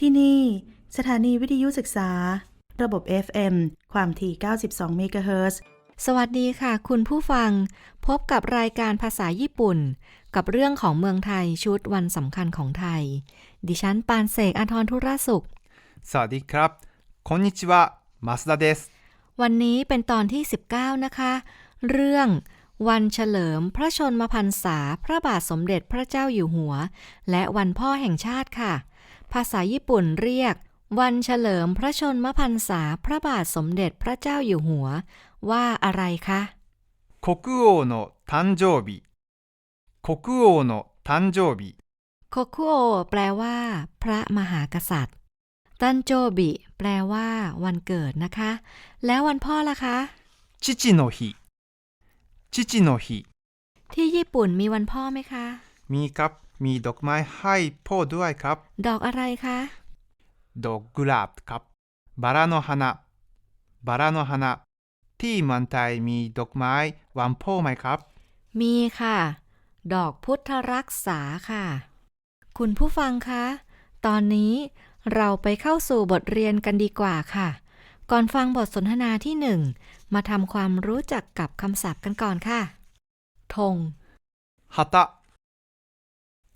ที่นี่ สถานีวิทยุศึกษา ระบบ FM ความถี่ 92 เมกะเฮิรตซ์ สวัสดีค่ะ คุณผู้ฟัง พบกับรายการภาษาญี่ปุ่น กับเรื่องของเมืองไทยชุดวันสำคัญของไทย ดิฉันปานเสกอทรธุรสุข สวัสดีครับこんにちは増田です วันนี้เป็นตอนที่ 19 นะคะ เรื่อง วันเฉลิมพระชนมพรรษา พระบาทสมเด็จพระเจ้าอยู่หัว และวันพ่อแห่งชาติค่ะ ภาษาญี่ปุ่นเรียก วันเฉลิมพระชนมพรรษา พระบาทสมเด็จพระเจ้าอยู่หัว ว่าอะไรคะ 国王の誕生日国王の誕生日 โคคุโอแปลว่า พระมหากษัตริย์ ตันโจบิ แปลว่า วันเกิดนะคะ แล้ววันพ่อล่ะคะ 父の日父の日 ที่ญี่ปุ่นมีวันพ่อไหมคะ มีครับ มีดอกไม้ให้พ่อด้วยครับ ดอกอะไรคะ ดอกกุหลาบครับ บาราโนฮานะบาราโนฮานะที่มันไทยมีดอกไม้วันพ่อไหมครับ มีค่ะ ดอกพุทธรักษาค่ะ คุณผู้ฟังคะ ตอนนี้เราไปเข้าสู่บทเรียนกันดีกว่าค่ะ ก่อนฟังบทสนทนาที่หนึ่งมาทำความรู้จักกับคำศัพท์กันก่อนค่ะธงฮัตตะ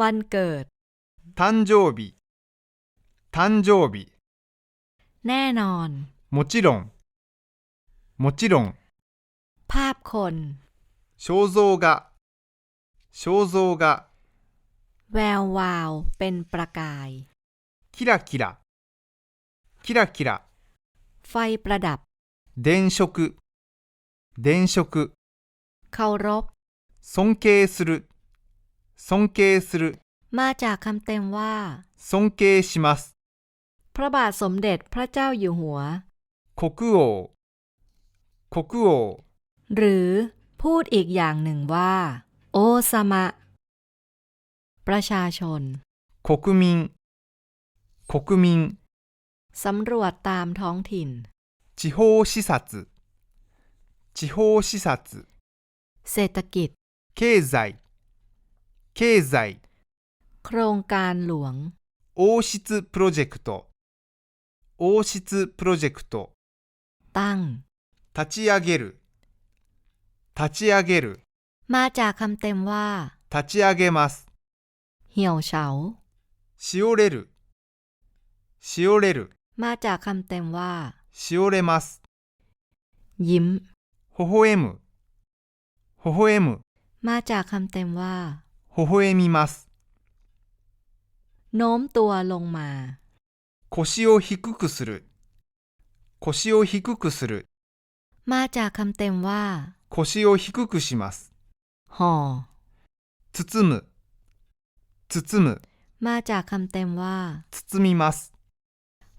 วันเกิด 誕生日誕生日 แน่นอน もちろんもちろん ภาพคน 肖像画肖像画 แวววาว เป็นประกาย キラキラキラキラ ไฟประดับ 電飾電飾 เคารพ 尊敬する 尊敬する มาจากคำเต็มว่า 尊敬します พระบาทสมเด็จพระเจ้าอยู่หัว 国王国王 หรือพูดอีกอย่างหนึ่งว่า โอซามะ ประชาชน 国民国民 สำรวจตามท้องถิ่น 地方視察地方視察 เศรษฐกิจ 経済 経済 โครงการหลวง 王室プロジェクト王室プロジェクト ตั้ง 立ち上げる立ち上げる มาจากคำเต็มว่า 立ち上げます เหี่ยวเฉา しおれるしおれる มาจากคำเต็มว่า しおれます ยิ้ม 微笑む微笑む มาจากคำเต็มว่า 微笑みます โน้มตัวลงมา 腰を低くする腰を低くする มาจากคำเต็มว่า 腰を低くします ห่อ 包む包む มาจากคำเต็มว่า 包みます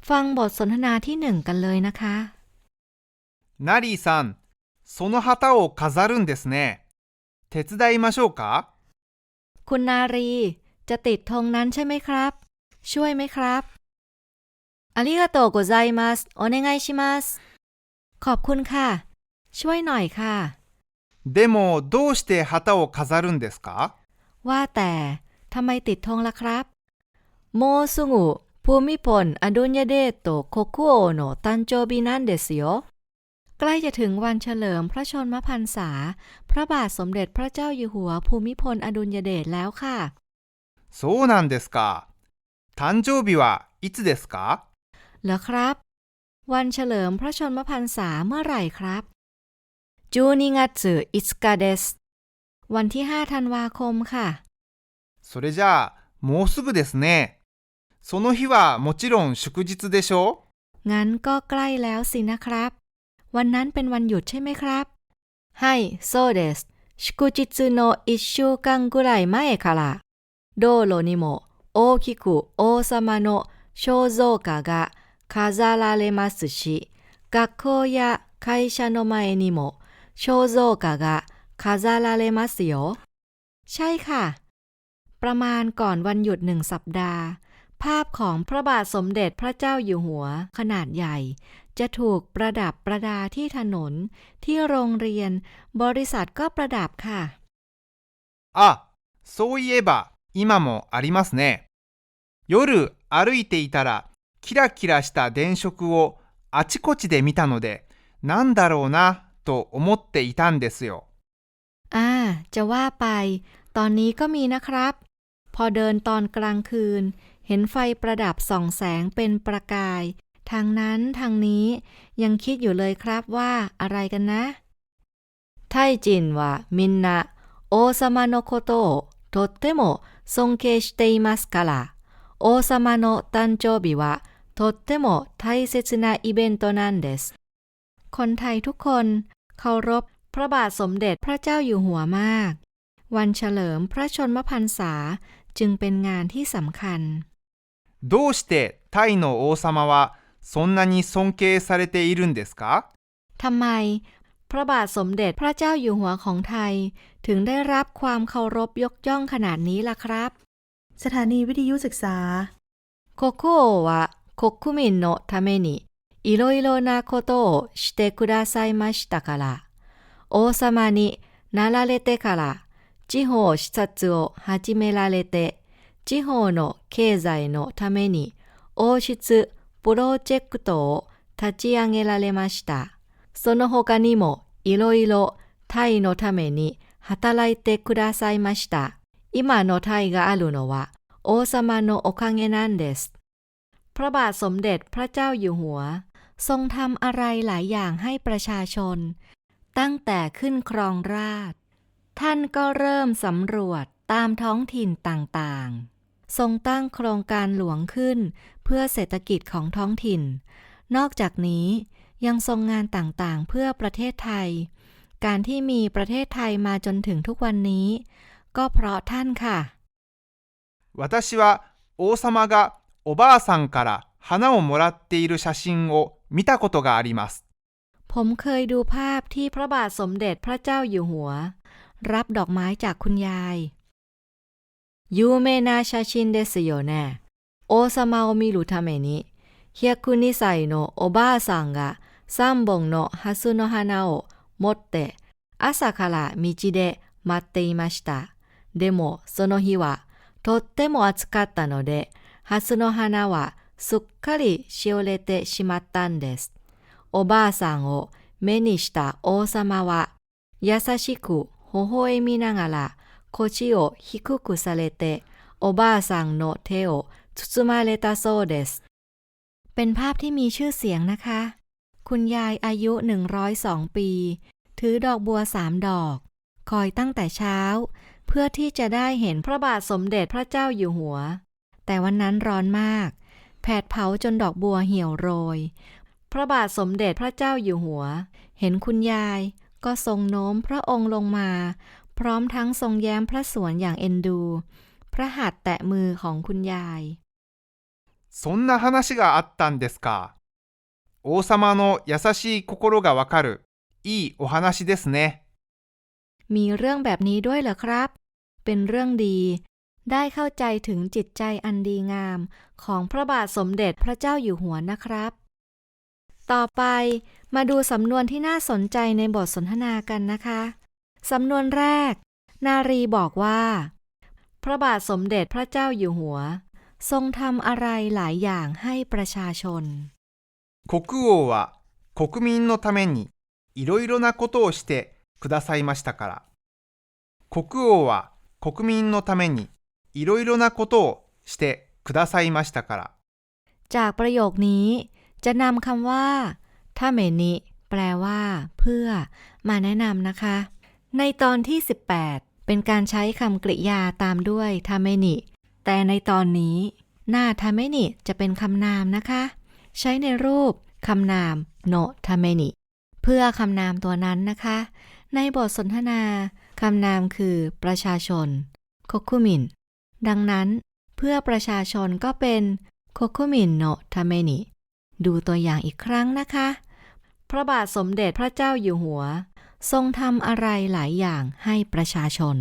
ฟังบทสนทนาที่หนึ่งกันเลยนะคะ ナリーさんその旗を飾るんですね手伝いましょうか คุณนารี จะติดธงนั้นใช่ไหมครับ ช่วยไหมครับありがとうございますお願いしますขอบคุณค่ะ ช่วยหน่อยค่ะ でもどうして旗を飾るんですか ว่าแต่ทำไมติดธงล่ะครับโมซุงุภูมิพลอดุลยเดชโตโคคุโอโนตันโจบินันเดซิโอ ใกล้จะถึงวันเฉลิมพระชนมพรรษา พระบาทสมเด็จพระเจ้าอยู่หัวภูมิพลอดุลยเดชแล้วค่ะ そうなんですか誕生日はいつですか เหรอครับ วันเฉลิมพระชนมพรรษาเมื่อไหร่ครับจูนิงัตสึอิสกาเดสวันที่ 5 ธันวาคมค่ะ それじゃあもうすぐですねその日はもちろん祝日でしょ งั้นก็ใกล้แล้วสินะครับ วันนั้นเป็นวันหยุดใช่ไหมครับはいそうです祝日の1週間ぐらい前から道路にも大きく王様の 肖像画が飾られますし、学校や会社の前にも肖像画が飾られますよ。ใช่ค่ะ ประมาณก่อนวันหยุดหนึ่งสัปดาห์ ภาพของพระบาทสมเด็จพระเจ้าอยู่หัวขนาดใหญ่ จะถูกประดับประดาที่ถนน ที่โรงเรียน บริษัทก็ประดับค่ะ あ、そういえば今もありますね。夜歩いていたらキラキラした電飾をあちこちで見たので、なんだろうなと思っていたんですよ。 อ่า จะว่าไป ตอนนี้ก็มีนะครับ พอเดินตอนกลางคืน เห็นไฟประดับส่องแสงเป็นประกาย ทางนั้นทางนี้ยังคิดอยู่เลยครับว่าอะไรกันนะ ไทจินว่ามินนะโอซามะโนโคโตะとっても尊敬していますから王様の誕生日はとっても大切なイベントなんですคนไทยทุกคนเคารพพระบาทสมเด็จพระเจ้าอยู่หัวมาก วันเฉลิมพระชนมพรรษาจึงเป็นงานที่สำคัญ どうしてタイの王様はそんなに尊敬されているんですか ทำไม พระบาทสมเด็จพระเจ้าอยู่หัวของไทย ถึงได้รับความเคารพยกย่องขนาดนี้ล่ะครับ สถานีวิทยุศึกษา 国王は国民のためにいろいろなことをしてくださいましたから王様になられてから地方視察を始められて 地方の経済のために王室プロジェクトを立ち上げられました。その他にもいろいろタイのために働いてくださいました。今のタイがあるのは王様のおかげなんです。พระบาทสมเด็จพระเจ้าอยู่หัว ทรงทำอะไรหลายอย่างให้ประชาชน ตั้งแต่ขึ้นครองราชย์ท่านก็เริ่มสำรวจตามท้องถิ่นต่างๆ ทรงตั้งโครงการหลวงขึ้น เพื่อเศรษฐกิจของท้องถิ่น นอกจากนี้ยังทรงงานต่างๆ เพื่อประเทศไทย การที่มีประเทศไทยมาจนถึงทุกวันนี้ ก็เพราะท่านค่ะ 私は王様がおばあさんから花をもらっている写真を見たことがあります。 ผมเคยดูภาพที่พระบาทสมเด็จพระเจ้าอยู่หัว รับดอกไม้จากคุณยาย 有名な写真ですよね王様を見るために102歳のおばあさんが3本のハスの花を持って朝から道で待っていました。でもその日はとっても暑かったので、ハスの花はすっかりしおれてしまったんです。おばあさんを目にした王様は優しく微笑みながら โคชิโอฮิคุกุซาเลเตะโอบาซังโนเทโอทุซุมาเลตาโซเดสเป็นภาพที่มีชื่อเสียงนะคะ คุณยายอายุ 102 ปี ถือดอกบัวสามดอก คอยตั้งแต่เช้า เพื่อที่จะได้เห็นพระบาทสมเด็จพระเจ้าอยู่หัว แต่วันนั้นร้อนมาก แผดเผาจนดอกบัวเหี่ยวโรย พระบาทสมเด็จพระเจ้าอยู่หัว เห็นคุณยายก็ทรงโน้มพระองค์ลงมา พร้อมทั้งทรงแย้มพระสวนอย่างเอ็นดู พระหัตถ์แตะมือของคุณยาย そんな話があったんですか。王様の優しい心がわかるいいお話ですね。 มีเรื่องแบบนี้ด้วยเหรอครับ เป็นเรื่องดี ได้เข้าใจถึงจิตใจอันดีงาม ของพระบาทสมเด็จพระเจ้าอยู่หัวนะครับ ต่อไปมาดูสำนวนที่น่าสนใจในบทสนทนากันนะคะ สำนวนแรก นารีบอกว่า พระบาทสมเด็จพระเจ้าอยู่หัว ทรงทำอะไรหลายอย่างให้ประชาชน 国王は国民のためにいろいろなことをしてくださいましたから。国王は国民のためにいろいろなことをしてくださいましたから。 จากประโยคนี้ จะนำคำว่าถ้าเมนิแปลว่า เพื่อ มาแนะนำนะคะ ในตอนที่ 18 เป็นการใช้คำกริยาตามด้วยทาเมนิ แต่ในตอนนี้ หน้าทาเมนิจะเป็นคำนามนะคะ ใช้ในรูปคำนามโนทาเมนิ เพื่อคำนามตัวนั้นนะคะ ในบทสนทนาคำนามคือประชาชนโคคุมินดังนั้น เพื่อประชาชนก็เป็นโคโคมินโนทาเมนิ ดูตัวอย่างอีกครั้งนะคะ พระบาทสมเด็จพระเจ้าอยู่หัว ทรงทำอะไรหลายอย่างให้ประชาชน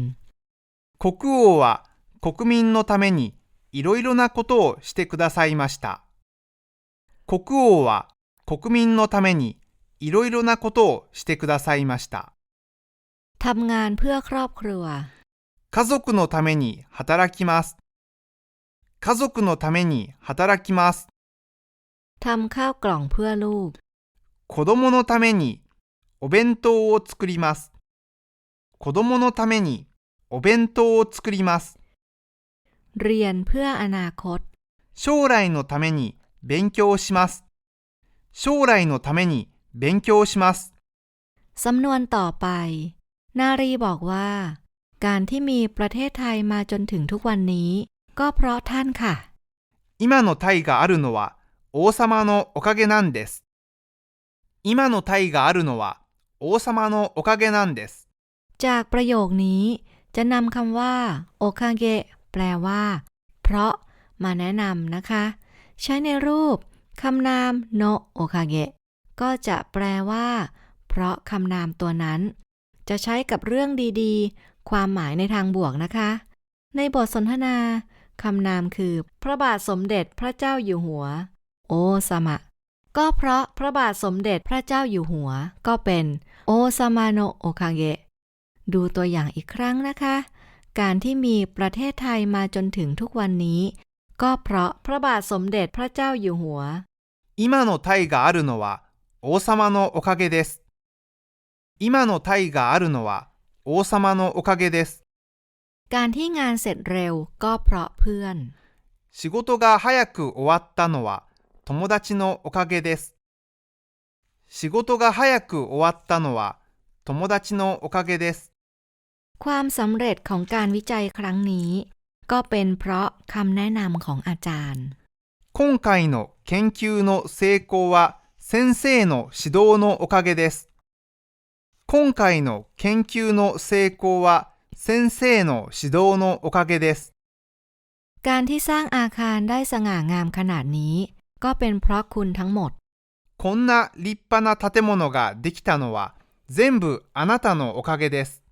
国王は国民のためにいろいろなことをしてくださいました。国王は国民のためにいろいろなことをしてくださいました。 ทำงานเพื่อครอบครัว 家族のために働きます。家族のために働きます。 ทำข้าวกล่องเพื่อลูก 子供のために お弁当を作ります。子供のためにお弁当を作ります。 เรียนเพื่ออนาคต 将来のために勉強します。将来のために勉強します。 สำนวนต่อไป นารีบอกว่า การที่มีประเทศไทยมาจนถึงทุกวันนี้ ก็เพราะท่านค่ะ 今のタイがあるのは王様のおかげなんです。今のタイがあるのは 王様のおかげなんです。 จากประโยคนี้ จะนำคำว่าโอคาเกะแปลว่า เพราะมาแนะนำนะคะ ใช้ในรูปคำนามโนโอคาเกะก็จะแปลว่า เพราะคำนามตัวนั้น จะใช้กับเรื่องดีๆ ความหมายในทางบวกนะคะ ในบทสนทนาคำนามคือ พระบาทสมเด็จพระเจ้าอยู่หัว โอซามะ ก็เพราะพระบาทสมเด็จพระเจ้าอยู่หัว ก็เป็นโอ ซามะโนโอคาเกะ ดูตัวอย่างอีกครั้งนะคะ การที่มีประเทศไทยมาจนถึงทุกวันนี้ ก็เพราะพระบาทสมเด็จพระเจ้าอยู่หัว 今のタイがあるのは王様のおかげです。今のタイがあるのは王様のおかげです。 การที่งานเสร็จเร็วก็เพราะเพื่อน 仕事が早く終わったのは友達のおかげです。 仕事が早く終わったのは友達のおかげです。 ความสำเร็จของการวิจัยครั้งนี้ ก็เป็นเพราะคำแนะนำของอาจารย์ 今回の研究の成功は先生の指導のおかげです。今回の研究の成功は先生の指導のおかげです。 การที่สร้างอาคารได้สง่างามขนาดนี้ ก็เป็นเพราะคุณทั้งหมด こんな立派な建物ができたのは全部あなたのおかげです。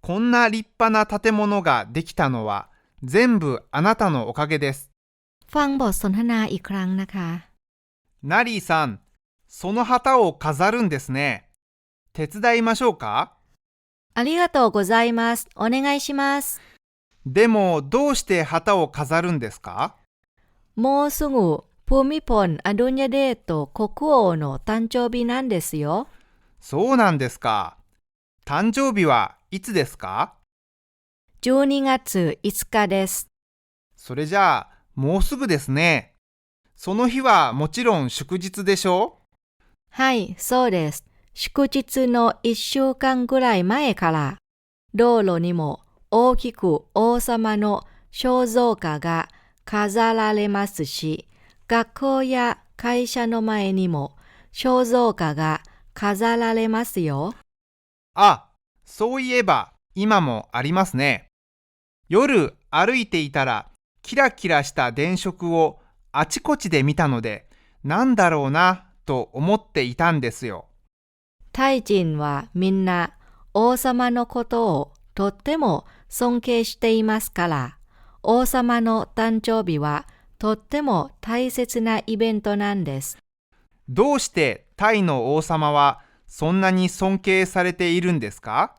こんな立派な建物ができたのは全部あなたのおかげです。 ฟังบทสนทนาอีกครั้งนะคะ ナリーさん、その旗を飾るんですね。手伝いましょうかありがとうございます。お願いします。でも、どうして旗を飾るんですかもうすぐ、 ภูมิพลอดุลยเดชと国王の誕生日なんですよ。そうなんですか。誕生日はいつですか12月5日です。それじゃあ、もうすぐですね。その日はもちろん祝日でしょはい、そうです。祝日の1週間ぐらい前から、道路にも大きく王様の肖像画が飾られますし、 学校や会社の前にも肖像画が飾られますよ。あ、そういえば今もありますね。夜歩いていたらキラキラした電飾をあちこちで見たので、なんだろうなと思っていたんですよ。タイ人はみんな王様のことをとっても尊敬していますから、王様の誕生日はとっても大切なイベントなんです。どうしてタイの王様はそんなに尊敬されているんですか？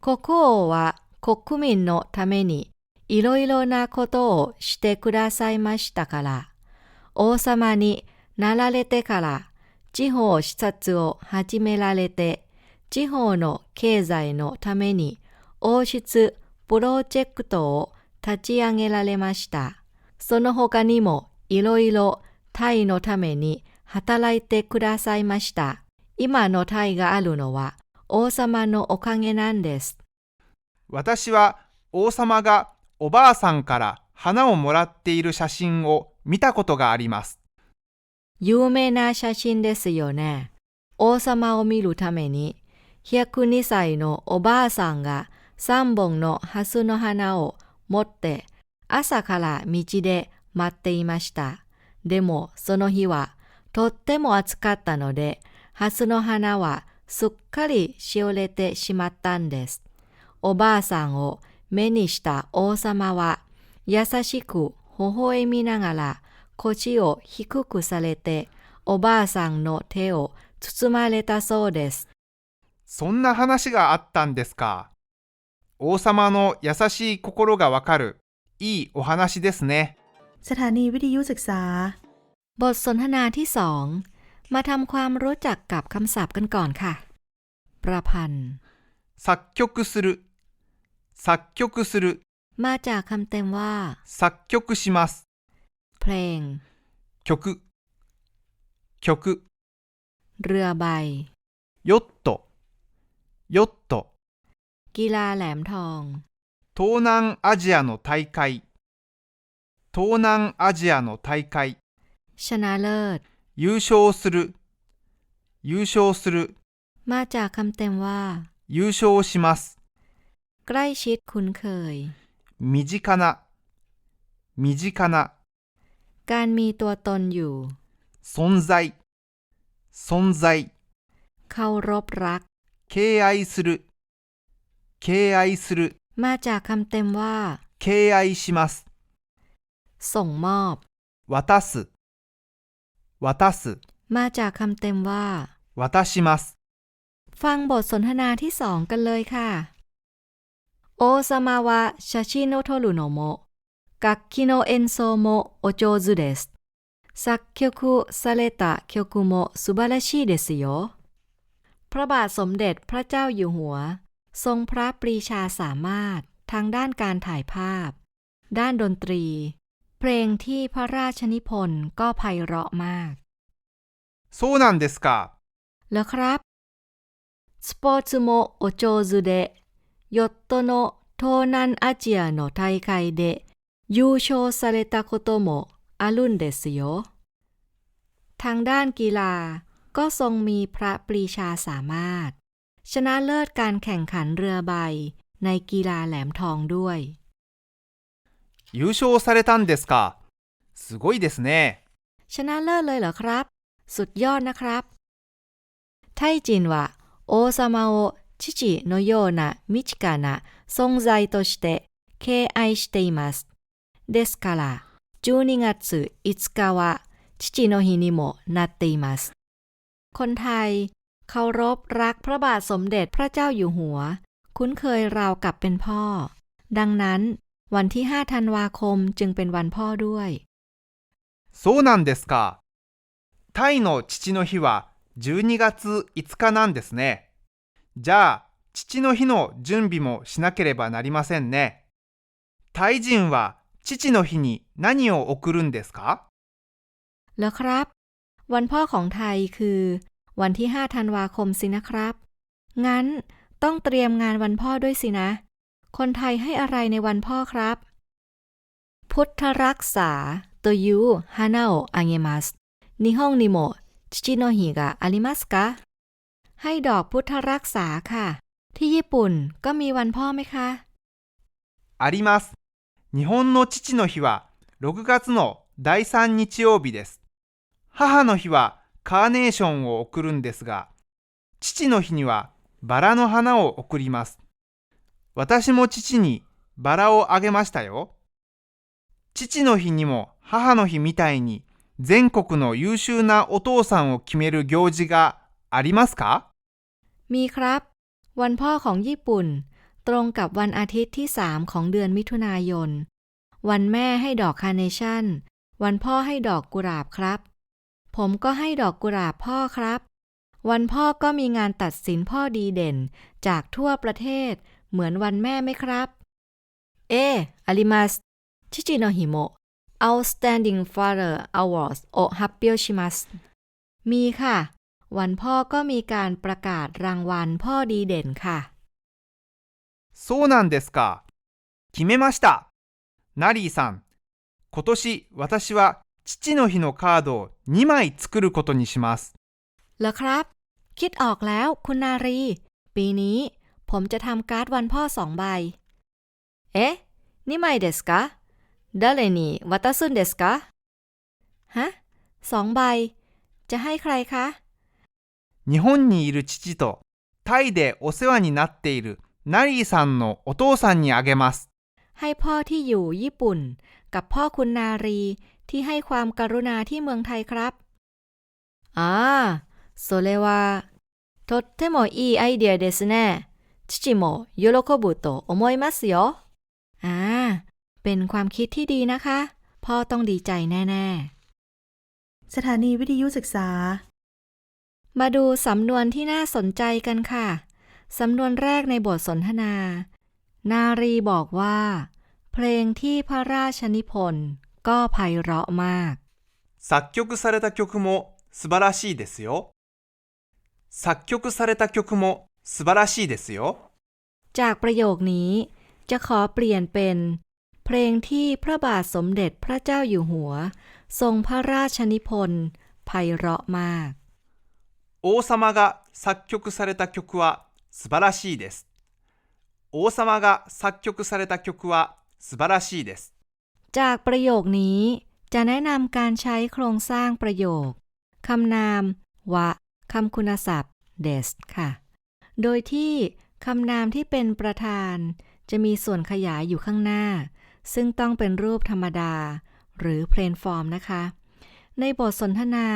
国王は国民のためにいろいろなことをしてくださいましたから、王様になられてから地方視察を始められて、地方の経済のために王室プロジェクトを立ち上げられました。その他にもいろいろタイのために働いてくださいました。今のタイがあるのは王様のおかげなんです。私は王様がおばあさんから花をもらっている写真を見たことがあります。有名な写真ですよね。王様を見るために、102歳のおばあさんが3本のハスの花を持って朝から道で待っていました。でも、その日はとっても暑かったので、ハスの花はすっかりしおれてしまったんです。おばあさんを目にした王様は、優しく微笑みながら腰を低くされて、おばあさんの手を包まれたそうです。そんな話があったんですか？王様の優しい心がわかる、いいお話ですね。 สถานีวิทยุศึกษา บทสนทนาที่สองมาทำความรู้จักกับคำศัพท์กันก่อนค่ะ ประพันธ์ 作曲する、作曲する、 มาจากคำเต็มว่า 作曲します。 เพลง 曲、曲、 เรือใบ ヨット、ヨット、 กีฬาแหลมทอง 東南アジアの大会、東南アジアの大会、 ชนะเลิศ 優勝する、優勝する、 มาจากคำเต็มว่า 優勝します。 ใกล้ชิดคุ้นเคย 身近な、身近な、 การมีตัวตนอยู่ 存在、存在、 เคารพรัก 敬愛する、敬愛する、 มาจากคำเต็มว่า 敬愛します。 ส่งมอบ 渡す、渡す、 มาจากคำเต็มว่า 渡します。 ฟังบทสนทนาที่สองกันเลยค่ะ โอซามาวะชาชิโนโทรุโนโมะ楽器の演奏もお上手です。作曲された曲も素晴らしいですよ。พระบาทสมเด็จพระเจ้าอยู่หัว ทรงพระปรีชาสามารถทางด้านการถ่ายภาพ ด้านดนตรี เพลงที่พระราชนิพนธ์ก็ไพเราะมาก そうなんですか。 แล้วครับ สปอร์ตもお上手で、ヨットの東南アジアの大会で優勝されたこともあるんですよ。ทางด้านกีฬาก็ทรงมีพระปรีชาสามารถ ชนะเลิศการแข่งขันเรือใบ ในกีฬาแหลมทองด้วย優勝されたんですかすごいですねชนะเลิศเลยเหรอครับ สุดยอดนะครับ ไทจินว่าโอซามาโอชิจิโนโยนะมิชิกานะทรงใจとして敬愛していますですから12月5日は父の日にもなっていますคนไทย เคารพรักพระบาทสมเด็จพระเจ้าอยู่หัว คุ้นเคยราวกับเป็นพ่อ ดังนั้น วันที่ 5 ธันวาคมจึงเป็นวันพ่อด้วย そうなんですか。タイの父の日は12月5日なんですね。じゃあ、父の日の準備もしなければなりませんね。タイ人は父の日に何を送るんですか แล้วครับ วันพ่อของไทยคือ วันที่ 5 ธันวาคมสินะครับ งั้นต้องเตรียมงานวันพ่อด้วยสินะ คนไทยให้อะไรในวันพ่อครับ พุทธรักษาโตยุฮานาโออาเงมัสนิฮงนิโมชิจิโนฮิกะอาริมัสกะให้ดอกพุทธรักษาค่ะ ที่ญี่ปุ่นก็มีวันพ่อไหมคะ あります。日本の父の日は6月の第3日曜日です。母の日は カーネーションを贈るんですが、父の日にはバラの花を贈ります。私も父にバラをあげましたよ。父の日にも母の日みたいに全国の優秀なお父さんを決める行事がありますか มีครับ วันพ่อของญี่ปุ่น ตรงกับวันอาทิตย์ที่ 3 ของเดือนมิถุนายน วันแม่ให้ดอกคาร์เนชั่น วันพ่อให้ดอกกุหลาบครับ ผมก็ให้ดอกกุหลาบพ่อครับ วันพ่อก็มีงานตัดสินพ่อดีเด่น จากทั่วประเทศ เหมือนวันแม่ไหมครับ เออาริมัสชิจิโนฮิโม Outstanding Father Awards โอฮับเปียวชิมัสมีค่ะ วันพ่อก็มีการประกาศรางวัลพ่อดีเด่นค่ะ そうなんですか。決めました。ナリーさん、今年私は 父の日のカードを2枚作ることにします。 เหรอครับ คิดออกแล้วคุณนารี ปีนี้ ผมจะทำการ์ดวันพ่อสองใบ เอ๊ะ นี่ไม่เดสกะ 誰に渡すんですかฮะสองใบ จะให้ใครคะ 日本にいる父とタイでお世話になっているナリーさんのお父さんにあげます。 ให้พ่อที่อยู่ญี่ปุ่น กับพ่อคุณนารี ที่ให้ความกรุณาที่เมืองไทยครับอ่าそれはとってもいいアイデアですね父も喜ぶと思いますよอ่าเป็นความคิดที่ดีนะคะ พ่อต้องดีใจแน่ สถานีวิทยุศึกษา ๆ มาดูสำนวนที่น่าสนใจกันค่ะ สำนวนแรกในบทสนทนา นารีบอกว่า เพลงที่พระราชนิพนธ์ ก็ไพเราะมาก 作曲された曲も素晴らしいですよ。作曲された曲も素晴らしいですよ。 จากประโยคนี้จะขอเปลี่ยนเป็น เพลงที่พระบาทสมเด็จพระเจ้าอยู่หัว ทรงพระราชนิพนธ์ไพเราะมาก 王様が作曲された曲は素晴らしいです。王様が作曲された曲は素晴らしいです。 จากประโยคนี้จะแนะนำการใช้โครงสร้างประโยคคำนาม วะคำคุณศัพท์ des ค่ะ โดยที่คำนามที่เป็นประธาน จะมีส่วนขยายอยู่ข้างหน้า ซึ่งต้องเป็นรูปธรรมดา หรือ plain form นะคะ ในบทสนทนา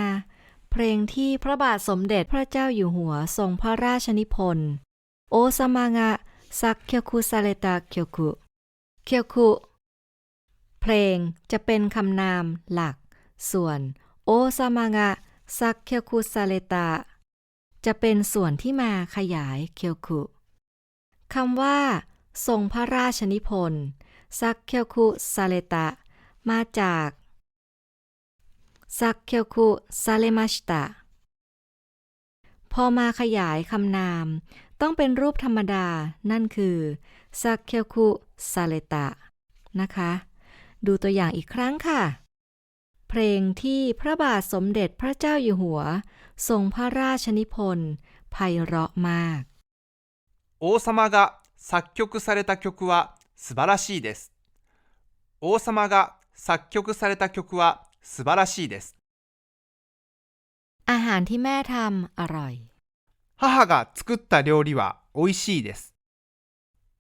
เพลงที่พระบาทสมเด็จพระเจ้าอยู่หัวทรงพระราชนิพนธ์โอซามางะซักเคียวคุซาเลตาเคียวคุเคียวคุ เพลงจะเป็นคำนามหลัก ส่วนโอซามางะซักเคียวคุซาเลตาจะเป็นส่วนที่มาขยายเคียวคุคำว่า ทรงพระราชนิพนธ์ซักเคียวคุซาเลตะมาจากซักเคียวคุซาเลมาชิตะพอมาขยายคำนาม ต้องเป็นรูปธรรมดา นั่นคือซักเคียวคุซาเลตะนะคะ ดูตัวอย่างอีกครั้งค่ะ เพลงที่พระบาทสมเด็จพระเจ้าอยู่หัว ทรงพระราชนิพนธ์ไพเราะมาก 王様が作曲された曲は素晴らしいです。王様が作曲された曲は素晴らしいです。 อาหารที่แม่ทำอร่อย 母が作った料理は美味しいです。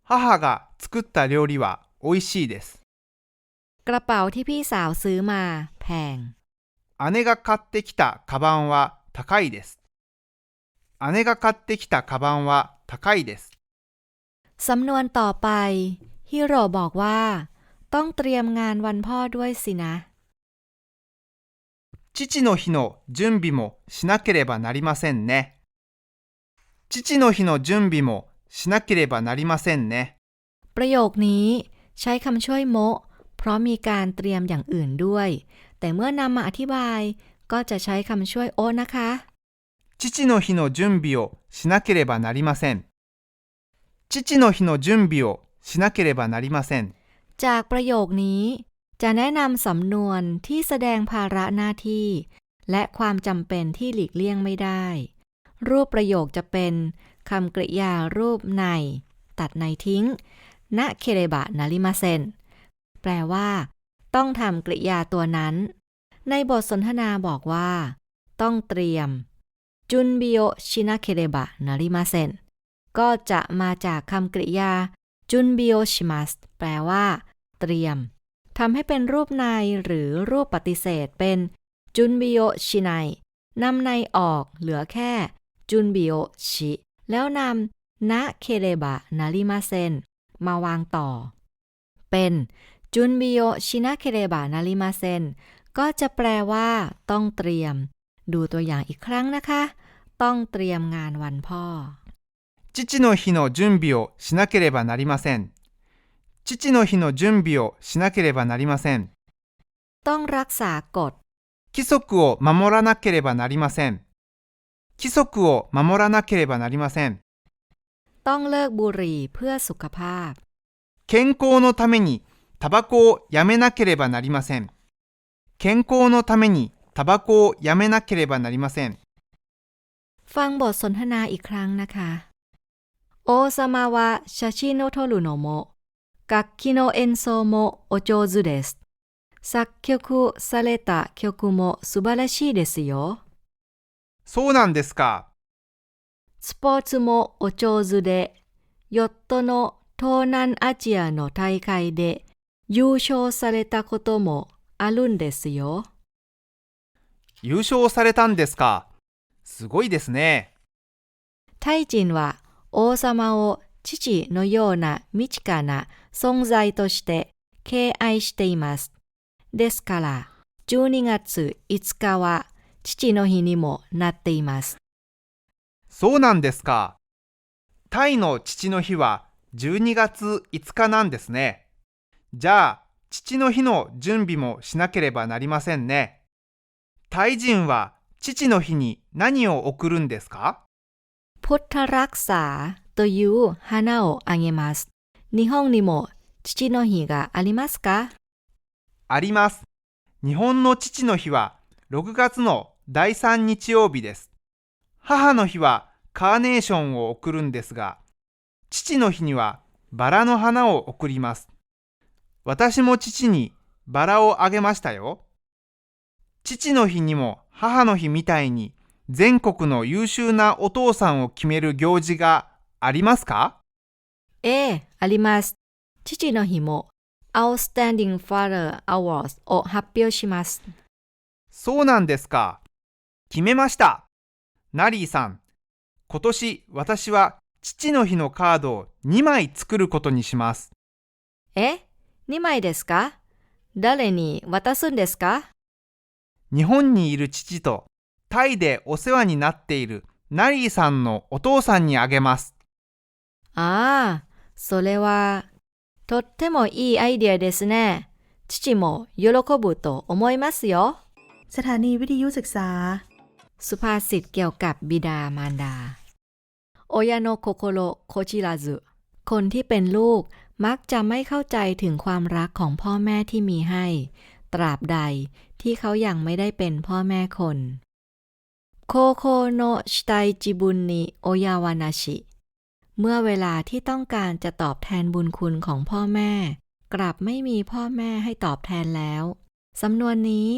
母が作った料理は美味しいです。 กระเป๋าที่พี่สาวซื้อมาแพง 姉が買ってきたカバンは高いです。姉が買ってきたカバンは高いです。 สำนวนต่อไป ฮิโร่บอกว่า ต้องเตรียมงานวันพ่อด้วยสินะ 父の日の準備もしなければなりませんね。父の日の準備もしなければなりませんね。 ประโยคนี้ใช้คำช่วยโมะ เพราะมีการเตรียมอย่างอื่นด้วย แต่เมื่อนำมาอธิบาย ก็จะใช้คำช่วยโอนะคะ 父の日の準備をしなければなりません。父の日の準備をしなければなりません。 จากประโยคนี้ จะแนะนำสำนวนที่แสดงภาระหน้าที่ และความจำเป็นที่หลีกเลี่ยงไม่ได้ รูปประโยคจะเป็นคำกริยารูปใน ตัดในทิ้งณเคเรบะนาริมาเซน แปลว่า ต้องทำกริยาตัวนั้น ในบทสนทนาบอกว่า ต้องเตรียมจุนบิโอชินาเคเรบะนาริมาเซนก็จะมาจากคำกริยาจุนบิโอชิมัสแปลว่า เตรียมทำให้เป็นรูปในหรือรูปปฏิเสธเป็นจุนบิโอชิไนนำในออกเหลือแค่จุนบิโอชิแล้วนำนะเคเรบะนาริมาเซนมาวางต่อ เป็น จุนบิโอชินะเคเรบะนาริมาเซนก็จะแปลว่า ต้องเตรียม ดูตัวอย่างอีกครั้งนะคะ ต้องเตรียมงานวันพ่อ 父の日の準備をしなければなりません。父の日の準備をしなければなりません。 ต้องรักษากฎ 規則を守らなければなりません。規則を守らなければなりません。 ต้องเลิกบุหรี่เพื่อสุขภาพ 健康のために タバコをやめなければなりません。健康のためにタバコをやめなければなりません。 ฟังบทสนทนาอีกครั้งนะคะ โอซามาวะชาชิโนโทรุโนโมะกักคิโนเอนโซโมโอโจซุเดส 作曲された曲も素晴らしいですよ。そうなんですか。スポーツもお上手で、ヨットの東南アジアの大会で 優勝されたこともあるんですよ。優勝されたんですか？すごいですね。タイ人は王様を父のような身近な存在として敬愛しています。ですから、12月5日は父の日にもなっています。そうなんですか。タイの父の日は12月5日なんですね。じゃあ、父の日の準備もしなければなりませんね。タイ人は父の日に何を贈るんですか？ポタラクサという花をあげます。日本にも父の日がありますか？あります。日本の父の日は6月の第3日曜日です。母の日はカーネーションを贈るんですが、父の日にはバラの花を贈ります。私も父にバラをあげましたよ。父の日にも母の日みたいに全国の優秀なお父さんを決める行事がありますか？ええ、あります。父の日も Outstanding Father Awards を発表します。そうなんですか。決めました。ナリーさん、今年私は父の日のカードを2枚作ることにします。え？?2 枚ですか誰に渡すんですか日本にいる父とタイでお世話になっているナリーさんのお父さんにあげます。ああ、それは、とってもいいアイデアですね。父も喜ぶと思いますよ。 สถานีวิทยุศึกษา สุภาษิตเกี่ยวกับบิดามารดา โอยาโนโคโคโรโคจิราซุคนที่เป็นลูก มักจะไม่เข้าใจถึงความรักของพ่อแม่ที่มีให้ ตราบใดที่เขายังไม่ได้เป็นพ่อแม่คนโคโคโนชิไตจิบุนนิโอยาวานาชิ เมื่อเวลาที่ต้องการจะตอบแทนบุญคุณของพ่อแม่ กลับไม่มีพ่อแม่ให้ตอบแทนแล้ว สำนวนนี้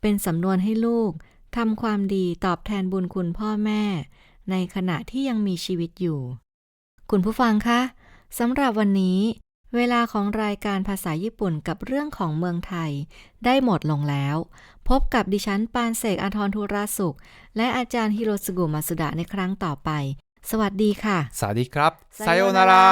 เป็นสำนวนให้ลูกทำความดีตอบแทนบุญคุณพ่อแม่ ในขณะที่ยังมีชีวิตอยู่ คุณผู้ฟังคะสำหรับวันนี้ เวลาของรายการภาษาญี่ปุ่นกับเรื่องของเมืองไทย ได้หมดลงแล้ว พบกับดิฉันปานเสกอาทรธุราสุข และอาจารย์ฮิโรสกุมาสุดะในครั้งต่อไป สวัสดีค่ะ สวัสดีครับ ไซโอนารา